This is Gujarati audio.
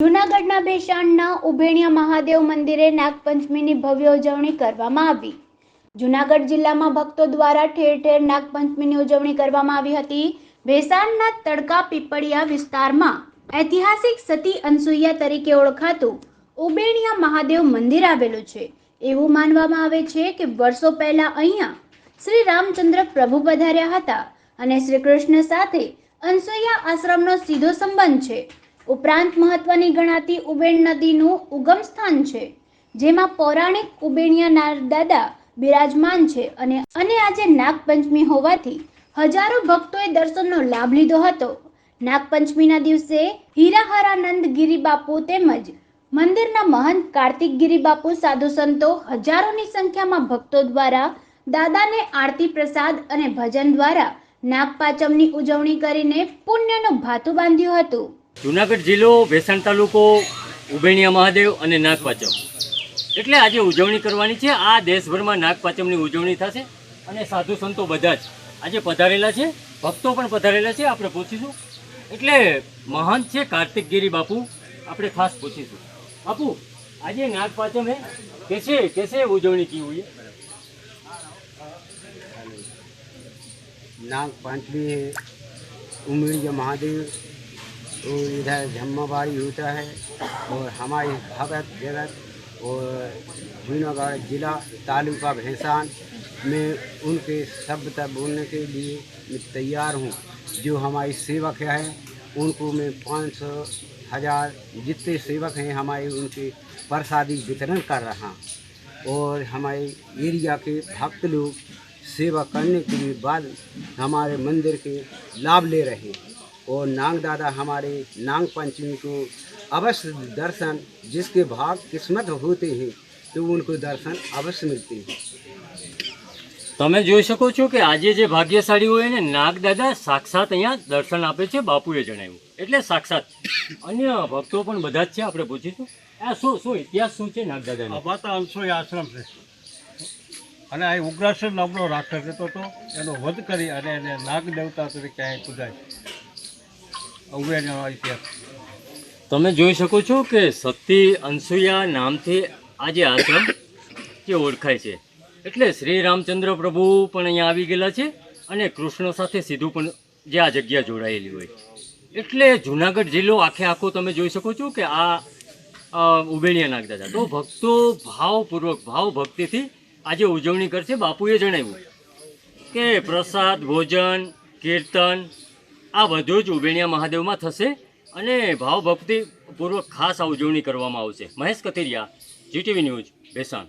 જૂનાગઢના ભેસાણના ઉભેણિયા મહાદેવ મંદિરે નાગપંચમીની ભવ્ય ઉજવણી કરવામાં આવી. જૂનાગઢ જિલ્લામાં ભક્તો દ્વારા ઠેર ઠેર નાગપંચમીની ઉજવણી કરવામાં આવી હતી. ભેસાણના તડકા પીપળિયા વિસ્તારમાં ઐતિહાસિક સતી અનસુયા તરીકે ઓળખાતું ઉબેણિયા મહાદેવ મંદિર આવેલું છે. એવું માનવામાં આવે છે કે વર્ષો પહેલા અહીંયા શ્રી રામચંદ્ર પ્રભુ પધાર્યા હતા અને શ્રી કૃષ્ણ સાથે અનસુયા આશ્રમનો સીધો સંબંધ છે. ઉપરાંત મહત્વની ગણાતી ઉબેણ નદીનું ઉગમ સ્થાન છે, જેમાં પૌરાણિક ઉબેણિયા નારદાદા બિરાજમાન છે અને અને આજે નાગપંચમી હોવાથી હજારો ભક્તોએ દર્શનનો લાભ લીધો હતો. નાગપંચમીના દિવસે હીરાહરાનંદ ગિરી બાપુ તેમજ મંદિરના મહંત કાર્તિક ગિરી બાપુ સાધુ સંતો હજારોની સંખ્યામાં ભક્તો દ્વારા દાદાને આરતી પ્રસાદ અને ભજન દ્વારા નાગપાચમની ઉજવણી કરીને પુણ્યનું ભાતું બાંધ્યું હતું. જૂનાગઢ જિલ્લો, ભેસાણ તાલુકો, ઉભેણિયા મહાદેવ અને નાગપાચમ. એટલે આજે ઉજવણી કરવાની છે. આ દેશભરમાં નાગપાચમની ઉજવણી થશે અને સાધુ સંતો બધા જ આજે પધારેલા છે. ભક્તો પણ પધારેલા છે. આપણે પૂછીશું. એટલે મહંત છે કાર્તિક કાર્તિકગીરી બાપુ. આપણે ખાસ પૂછીશું. બાપુ, આજે નાગપાચમે હે કેસે કેસે ઉજવણી કી હોય નાગપાંચમી ઉમેરિયા મહાદેવ और इधर झम्माबाड़ी होता है और हमारे भगत जगत और जूनागढ़ जिला तालुका भैंसान में उनके शब्द बोलने के लिए मैं तैयार हूँ। जो हमारे सेवक हैं, उनको मैं पाँच सौ हज़ार जितने सेवक हैं, हमारे उनके प्रसादी वितरण कर रहा और हमारे एरिया के भक्त लोग सेवा करने के लिए बाद हमारे मंदिर के लाभ ले रहे हैं। और नाग दादा हमारे नाग पंचमी को अवश्य दर्शन जिसके भाग किस्मत होते हैं तो उनको दर्शन अवश्य मिलते हैं તમે જોઈ શકો છો કે આજે જે ભાગ્યશાળી હોય ને નાગદાદા સાક્ષાત અહીંયા દર્શન આપે છે બાપુએ જણાવ્યું એટલે સાક્ષાત અન્ય ભક્તો પણ બધા જ છે આપણે પૂછીશું આ શું શું ઇતિહાસ શું છે નાગદાદાનો અભાતા અંશોય આશ્રમ છે અને આ ઉગ્રાસન નામનો રાક્ષસ રહેતો હતો એનો વધ કરી અને એને નાગ દેવતા તરીકે અહીં પૂજાય અવગેનો ઇતિહાસ તમે જોઈ શકો છો કે સતી અનસુયા નામથી આજે આશ્રમ જે ઓળખાય છે. એટલે શ્રી રામચંદ્ર પ્રભુ પણ અહીંયા આવી ગયેલા છે અને કૃષ્ણ સાથે સીધું પણ જે આ જગ્યા જોડાયેલી હોય. એટલે જુનાગઢ જિલ્લો આખે આખો તમે જોઈ શકો છો કે આ ઉબેણિયા નાખતા હતા તો ભક્તો ભાવપૂર્વક ભાવ ભક્તિથી આજે ઉજવણી કરશે. બાપુએ જણાવ્યું કે પ્રસાદ, ભોજન, કીર્તન આ બધું જ ઉબેણિયા મહાદેવમાં થશે અને ભાવભક્તિપૂર્વક ખાસ આ ઉજવણી કરવામાં આવશે. Mahesh Kathiriya GTV news Bhesan.